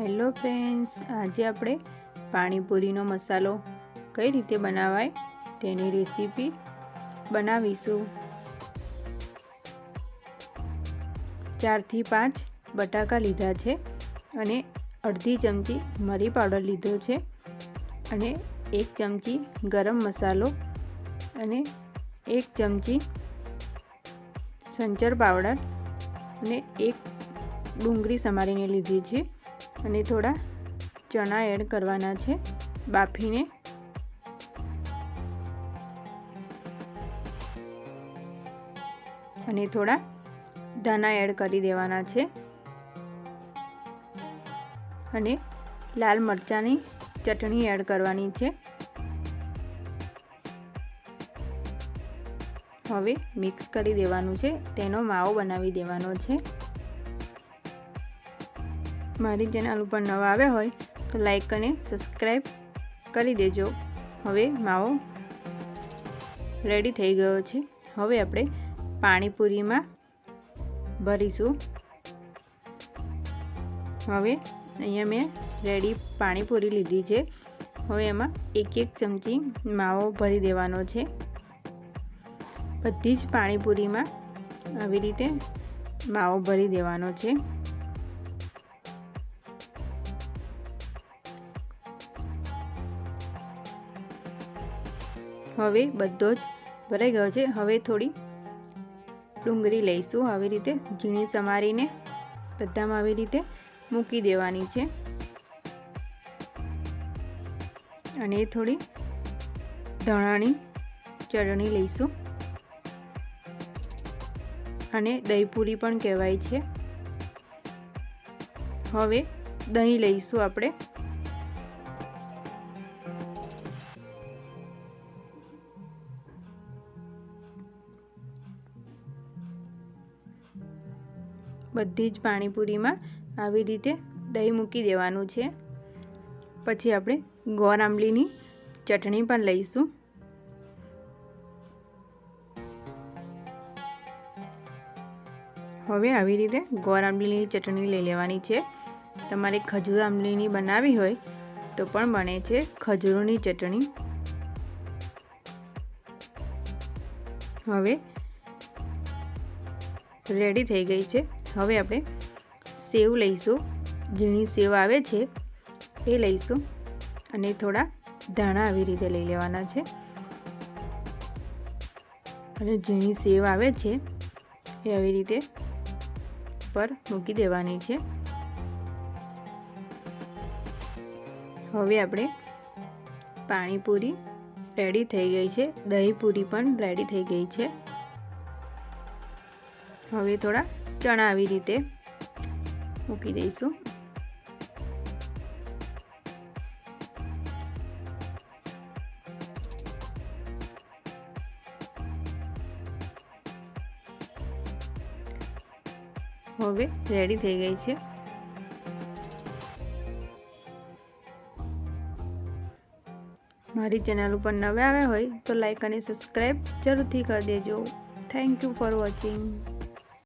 Hello friends, આજે આપણે પાણીપુરીનો મસાલો કઈ રીતે બનાવાય તેની રેસીપી બનાવીશું. ચારથી પાંચ બટાકા લીધા છે અને અડધી ચમચી મરી પાવડર લીધો છે અને એક ચમચી ગરમ મસાલો અને એક ચમચી સંચર પાવડર અને એક ડુંગળી સમારીને લીધી છે. અને થોડા ચણા એડ કરવાના છે બાફીને. અને થોડા ધાણા એડ કરી દેવાના છે. અને લાલ મરચાંની ચટણી એડ કરવાની છે. હવે મિક્સ કરી દેવાનું છે. તેનો માવો બનાવી દેવાનો છે. મારી ચેનલ ઉપર નવા આવ્યા હોય તો લાઈક અને સબસ્ક્રાઈબ કરી દેજો. હવે માવો રેડી થઈ ગયો છે. હવે આપણે પાણીપુરીમાં ભરીશું. હવે અહીંયા મેં રેડી પાણીપુરી લીધી છે. હવે એમાં એક એક ચમચી માવો ભરી દેવાનો છે. બધી જ પાણીપુરીમાં આવી રીતે માવો ભરી દેવાનો છે. હવે બધો જ ભરાઈ ગયો છે. હવે થોડી ડુંગળી લઈશું. આવી રીતે ઝીણી સમારીને બધામાં આવી રીતે મૂકી દેવાની છે. અને થોડી ધાણાની ચટણી લઈશું. અને દહીંપૂરી પણ કહેવાય છે. હવે દહીં લઈશું આપણે. બધી જ પાણીપુરીમાં આવી રીતે દહીં મૂકી દેવાનું છે. પછી આપણે ગોર આંબલીની ચટણી પણ લઈશું. હવે આવી રીતે ગોર આંબલીની ચટણી લઈ લેવાની છે. તમારે ખજૂર આંબલીની બનાવી હોય તો પણ બને છે ખજૂરોની ચટણી. હવે રેડી થઈ ગઈ છે હવે આપણે સેવ લઈશું. ઝીણી સેવ આવે છે, એ લઈશું અને થોડા ધાણા આવી રીતે લઈ લેવાના છે. અને ઝીણી સેવ આવે છે, એ આવી રીતે પર મૂકી દેવાની છે. હવે આપણે પાણીપુરી રેડી થઈ ગઈ છે. દહીં પૂરી પણ રેડી થઈ ગઈ છે. હવે થોડા ચણા આવી રીતે મૂકી દઈશું. હવે રેડી થઈ ગઈ છે. મારી ચેનલ ઉપર નવા આવ્યા હોય તો લાઈક અને સબસ્ક્રાઈબ જરૂરથી કરી દેજો. Thank you for watching